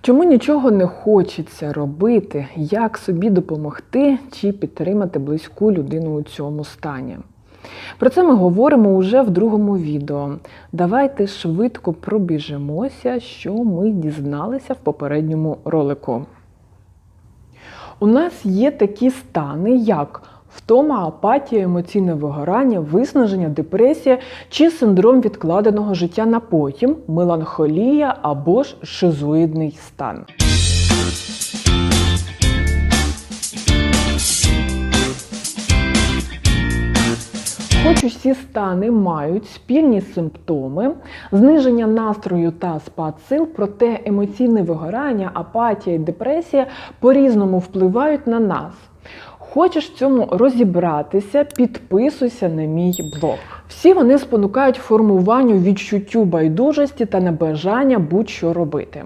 Чому нічого не хочеться робити, як собі допомогти чи підтримати близьку людину у цьому стані? Про це ми говоримо уже в другому відео. Давайте швидко пробіжимося, що ми дізналися в попередньому ролику. У нас є такі стани, як втома, апатія, емоційне вигорання, виснаження, депресія чи синдром відкладеного життя на потім, меланхолія або ж шизоїдний стан. Хоч усі стани мають спільні симптоми, зниження настрою та спад сил, проте емоційне вигорання, апатія і депресія по-різному впливають на нас. Хочеш в цьому розібратися, підписуйся на мій блог. Всі вони спонукають формуванню відчуттю байдужості та небажання будь-що робити.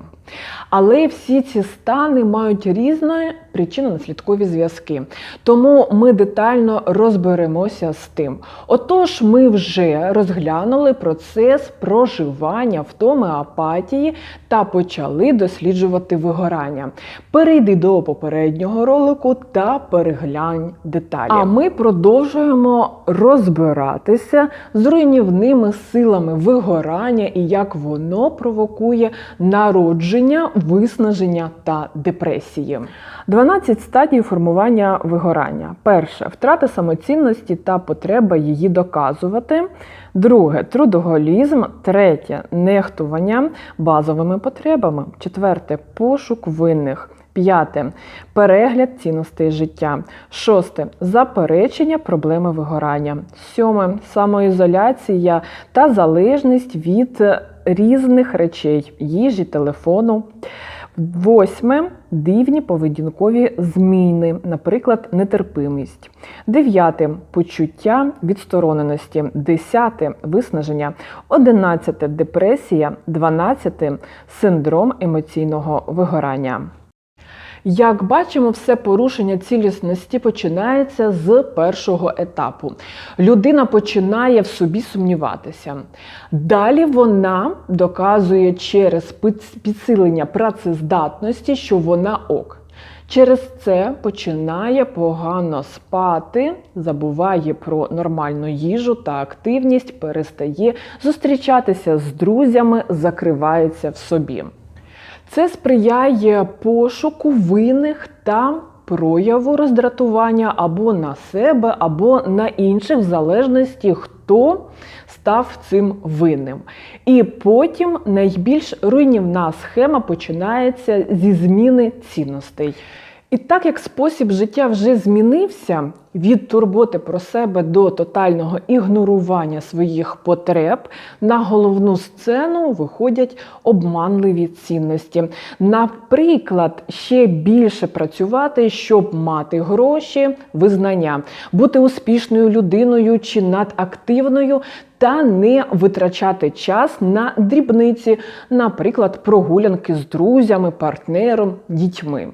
Але всі ці стани мають різні причинно-наслідкові зв'язки. Тому ми детально розберемося з тим. Отож, ми вже розглянули процес проживання втоми апатії та почали досліджувати вигорання. Перейди до попереднього ролику та переглянь деталі. А ми продовжуємо розбиратися з руйнівними силами вигорання і як воно провокує народження, виснаження та депресії. 12 стадій формування вигорання. Перше втрата самоцінності та потреба її доказувати. Друге трудоголізм. Третє нехтування базовими потребами. Четверте пошук винних. П'яте перегляд цінностей життя. Шосте заперечення проблеми вигорання. Сьоме самоізоляція та залежність від різних речей, їжі, телефону. Восьме дивні поведінкові зміни, наприклад, нетерпимість. Дев'яте почуття відстороненості. Десяте виснаження. Одинадцяте депресія. Дванадцяте синдром емоційного вигорання. Як бачимо, все порушення цілісності починається з першого етапу. Людина починає в собі сумніватися. Далі вона доказує через підсилення працездатності, що вона ок. Через це починає погано спати, забуває про нормальну їжу та активність, перестає зустрічатися з друзями, закривається в собі. Це сприяє пошуку винних та прояву роздратування або на себе, або на інших, в залежності, хто став цим винним. І потім найбільш руйнівна схема починається зі зміни цінностей. І так як спосіб життя вже змінився від турботи про себе до тотального ігнорування своїх потреб, на головну сцену виходять обманливі цінності. Наприклад, ще більше працювати, щоб мати гроші, визнання, бути успішною людиною чи надактивною. Та не витрачати час на дрібниці, наприклад, прогулянки з друзями, партнером, дітьми.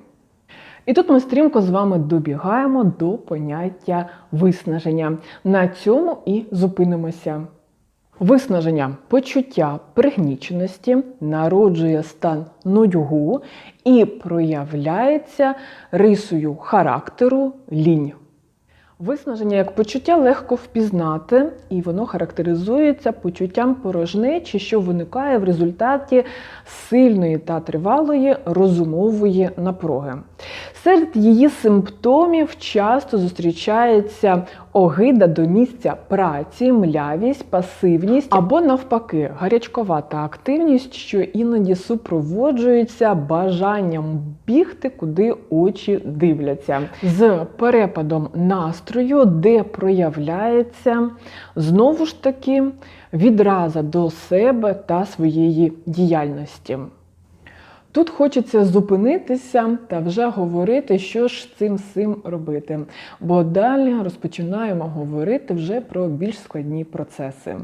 І тут ми стрімко з вами добігаємо до поняття виснаження. На цьому і зупинимося. Виснаження почуття пригніченості народжує стан нудьгу і проявляється рисою характеру лінь. Виснаження як почуття легко впізнати, і воно характеризується почуттям порожнечі, що виникає в результаті сильної та тривалої розумової напруги. Серед її симптомів часто зустрічається огида до місця праці, млявість, пасивність або, навпаки, гарячковата активність, що іноді супроводжується бажанням бігти, куди очі дивляться, з перепадом настрою, де проявляється знову ж таки відраза до себе та своєї діяльності. Тут хочеться зупинитися та вже говорити, що ж цим цим робити. Бо далі розпочинаємо говорити вже про більш складні процеси.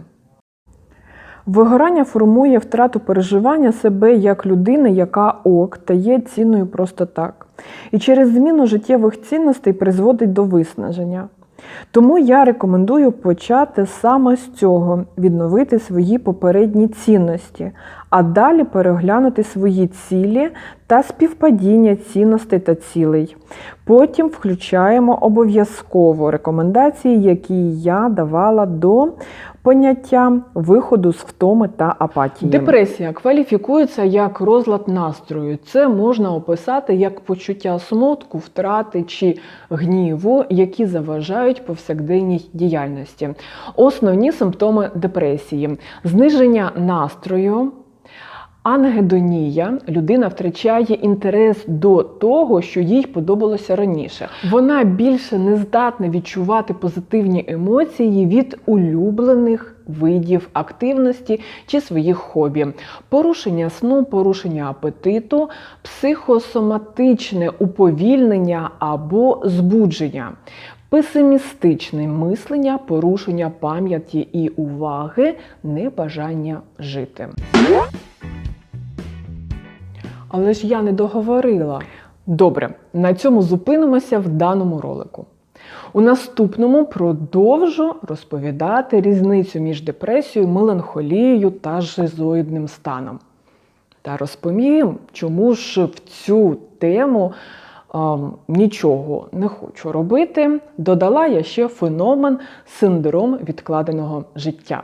Вигорання формує втрату переживання себе як людини, яка ок та є цінною просто так. І через зміну життєвих цінностей призводить до виснаження. Тому я рекомендую почати саме з цього відновити свої попередні цінності, а далі переглянути свої цілі та співпадіння цінностей та цілей. Потім включаємо обов'язково рекомендації, які я давала до поняття виходу з втоми та апатії. Депресія кваліфікується як розлад настрою. Це можна описати як почуття смутку, втрати чи гніву, які заважають повсякденній діяльності. Основні симптоми депресії: зниження настрою. Ангедонія людина втрачає інтерес до того, що їй подобалося раніше. Вона більше не здатна відчувати позитивні емоції від улюблених видів активності чи своїх хобі, порушення сну, порушення апетиту, психосоматичне уповільнення або збудження. Песимістичне мислення, порушення пам'яті і уваги, небажання жити. Але ж я не договорила. Добре, на цьому зупинимося в даному ролику. У наступному продовжу розповідати різницю між депресією, меланхолією та жизоїдним станом. Та розповім, чому ж в цю тему ем, нічого не хочу робити. Додала я ще феномен синдром відкладеного життя.